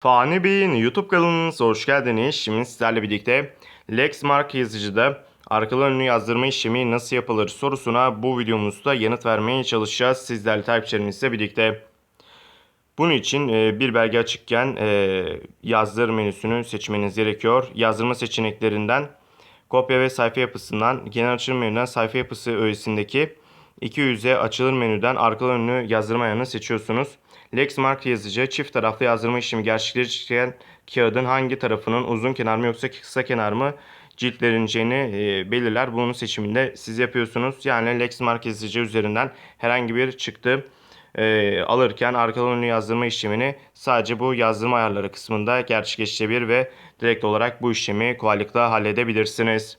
Fani Bey'in YouTube kanalınıza hoş geldiniz. Şimdi sizlerle birlikte Lexmark yazıcıda arkalı önlü yazdırma işlemi nasıl yapılır sorusuna bu videomuzda yanıt vermeye çalışacağız. Sizlerle takipçilerimizle birlikte. Bunun için e, bir belge açıkken e, yazdır menüsünü seçmeniz gerekiyor. Yazdırma seçeneklerinden kopya ve sayfa yapısından genel açılım menüden sayfa yapısı öğesindeki 200'e açılır menüden arkalı önlü yazdırma ayarını seçiyorsunuz. Lexmark yazıcı çift taraflı yazdırma işlemi gerçekleştiren kağıdın hangi tarafının uzun kenar mı yoksa kısa kenar mı ciltlerineceğini e, belirler. Bunun seçiminde siz yapıyorsunuz. Yani Lexmark yazıcı üzerinden herhangi bir çıktı e, alırken arkalı önlü yazdırma işlemini sadece bu yazdırma ayarları kısmında gerçekleştirebilir ve direkt olarak bu işlemi kolaylıkla halledebilirsiniz.